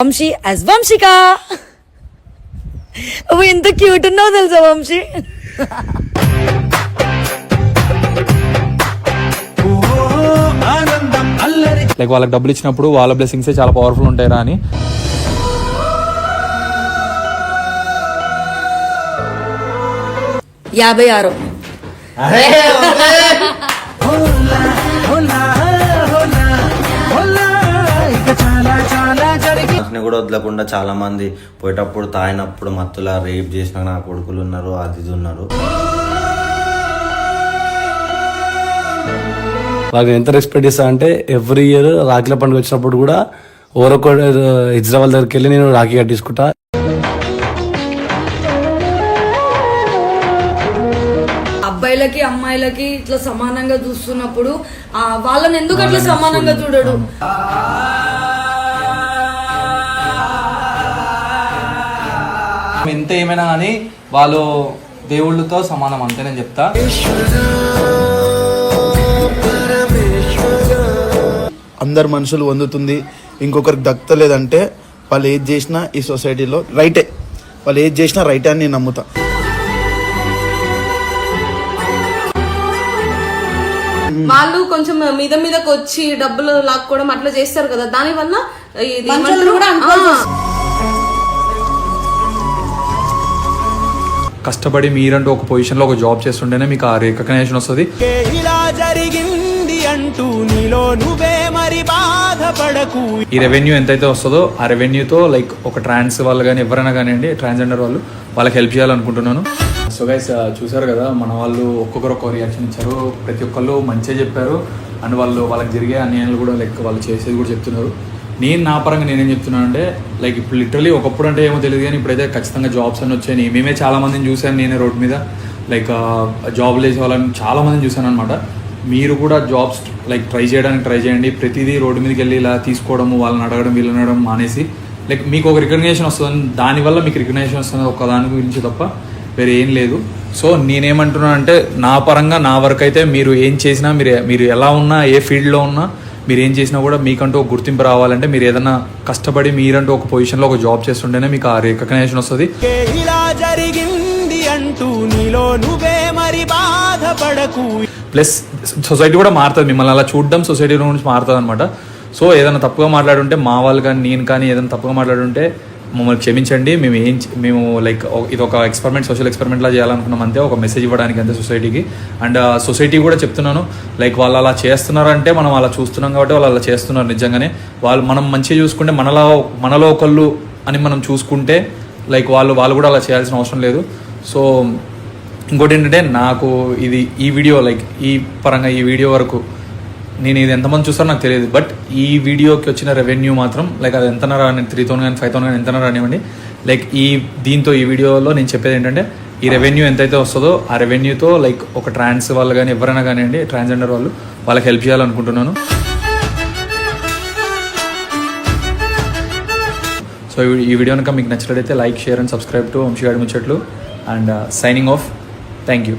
Vamsi as Vamshika? నువ్వు ఎంత cute ఉన్నావు తెలుసా వంశీ? లైక్ వాళ్ళకి డబ్బులు ఇచ్చినప్పుడు వాళ్ళ బ్లెస్సింగ్సే చాలా పవర్ఫుల్ ఉంటాయిరా అని. యాభై ఆరు. అతన్ని కూడా వదలకుండా చాలా మంది పోయేటప్పుడు తాగినప్పుడు మత్తులా రేప్ చేసిన నా కొడుకులు ఉన్నారు అది ఇది ఉన్నారు. వాళ్ళకి ఎంత రెస్పెక్ట్ ఇస్తా అంటే ఎవ్రీ ఇయర్ రాఖీల పండుగ వచ్చినప్పుడు కూడా ఓరొక హైదరాబాద్ దగ్గరికి వెళ్ళి నేను రాఖీ కట్టించుకుంటా. అబ్బాయిలకి అమ్మాయిలకి ఇట్లా సమానంగా చూస్తున్నప్పుడు ఆ, వాళ్ళని ఎందుకు అట్లా సమానంగా చూడడు? ఎంత ఏమైనా కానీ వాళ్ళు దేవుళ్ళతో సమానం అంతే నేను చెప్తా. అందరు మనుషులు పొందుతుంది ఇంకొకరికి దక్కలేదంటే వాళ్ళు ఏది చేసినా ఈ సొసైటీలో రైటే. వాళ్ళు ఏది చేసినా రైటే అని నేను నమ్ముతా. వాళ్ళు కొంచెం మీద మీదకి వచ్చి డబ్బులు లాక్కోవడం అట్లా చేస్తారు కదా. దాని వల్ల ఇది ఏమంటారు? కష్టపడి మీరంటూ ఒక పొజిషన్లో ఒక జాబ్ చేస్తుంటేనే మీకు ఆ రికగ్నేషన్ వస్తుంది. ఇలా జరిగింది అంటూ నీలో నువ్వే మరి బాధపడకు. ఈ రెవెన్యూ ఎంతైతే వస్తుందో ఆ రెవెన్యూతో లైక్ ఒక ట్రాన్స్ వాళ్ళు కానీ ఎవరైనా కానివ్వండి ట్రాన్స్జెండర్ వాళ్ళు వాళ్ళకి హెల్ప్ చేయాలనుకుంటున్నాను. సో గైస్ చూసారు కదా మన వాళ్ళు ఒక్కొక్కరు ఒక్కో రియాక్షన్ ఇచ్చారు. ప్రతి ఒక్కళ్ళు మంచిగా చెప్పారు. అండ్ వాళ్ళు వాళ్ళకి జరిగే అన్యాయాలు కూడా లైక్ వాళ్ళు చేసేది కూడా చెప్తున్నారు. నేను నా పరంగా నేనేం చెప్తున్నాను అంటే లైక్ ఇప్పుడు లిటరలీ ఒకప్పుడు అంటే ఏమో తెలియదు కానీ ఇప్పుడైతే ఖచ్చితంగా జాబ్స్ అని వచ్చాయి మేమే చాలామందిని చూశాను నేనే రోడ్ మీద. లైక్ జాబ్ లేసే వాళ్ళని చాలామందిని చూశాను అనమాట మీరు కూడా జాబ్స్ లైక్ ట్రై చేయడానికి ట్రై చేయండి. ప్రతిదీ రోడ్డు మీదకి వెళ్ళి ఇలా తీసుకోవడము వాళ్ళని అడగడం వీళ్ళని అడగడం మానేసి లైక్ మీకు ఒక రికగ్నేషన్ వస్తుంది దానివల్ల మీకు రికగ్నేషన్ వస్తుంది ఒక దాని గురించి తప్ప వేరే ఏం లేదు. సో నేనేమంటున్నాను అంటే నా పరంగా నా వరకు అయితే మీరు ఏం చేసినా మీరు మీరు ఎలా ఉన్నా ఏ ఫీల్డ్లో ఉన్నా మీరు ఏం చేసినా కూడా మీకంటూ ఒక గుర్తింపు రావాలంటే మీరు ఏదైనా కష్టపడి మీరంటూ ఒక పొజిషన్లో ఒక జాబ్ చేస్తుంటేనే మీకు ఆ రికగ్నేషన్ వస్తుంది. ఇలా జరిగింది అంటూ నీలో నువ్వే మరి బాధపడకు. ప్లస్ సొసైటీ కూడా మారుతుంది మిమ్మల్ని అలా చూడడం సొసైటీ నుంచి మారుతుంది అనమాట సో ఏదైనా తప్పుగా మాట్లాడుంటే మా వాళ్ళు కానీ నేను కానీ ఏదైనా తప్పుగా మాట్లాడుంటే మమ్మల్ని క్షమించండి. మేము ఏం మేము లైక్ ఇది ఒక ఎక్స్పెరిమెంట్ సోషల్ ఎక్స్పెరిమెంట్లా చేయాలనుకున్నాం అంతే. ఒక మెసేజ్ ఇవ్వడానికి అంతే సొసైటీకి. అండ్ సొసైటీ కూడా చెప్తున్నాను లైక్ వాళ్ళు అలా చేస్తున్నారంటే మనం అలా చూస్తున్నాం కాబట్టి వాళ్ళు అలా చేస్తున్నారు నిజంగానే. వాళ్ళు మనం మంచిగా చూసుకుంటే మనలో మనలో ఒకళ్ళు అని మనం చూసుకుంటే లైక్ వాళ్ళు వాళ్ళు కూడా అలా చేయాల్సిన అవసరం లేదు. సో ఇంకోటి ఏంటంటే నాకు ఇది ఈ వీడియో లైక్ ఈ పరంగా ఈ వీడియో వరకు నేను ఇది ఎంతమంది చూస్తారో నాకు తెలియదు. బట్ ఈ వీడియోకి వచ్చిన రెవెన్యూ మాత్రం లైక్ అది ఎంత రాని త్రీ థౌసండ్ కానీ ఫైవ్ థౌసండ్ కానీ ఎంత రానివ్వండి. లైక్ ఈ దీంతో ఈ వీడియోలో నేను చెప్పేది ఏంటంటే ఈ రెవెన్యూ ఎంతైతే వస్తుందో ఆ రెవెన్యూతో లైక్ ఒక ట్రాన్స్ వాళ్ళు కానీ ఎవరైనా కానివ్వండి ట్రాన్స్జెండర్ వాళ్ళు వాళ్ళకి హెల్ప్ చేయాలనుకుంటున్నాను. సో ఈ వీడియో కనుక మీకు నచ్చినట్లయితే like share and subscribe to వంశీగాడి ముచ్చట్లు. And signing off thank you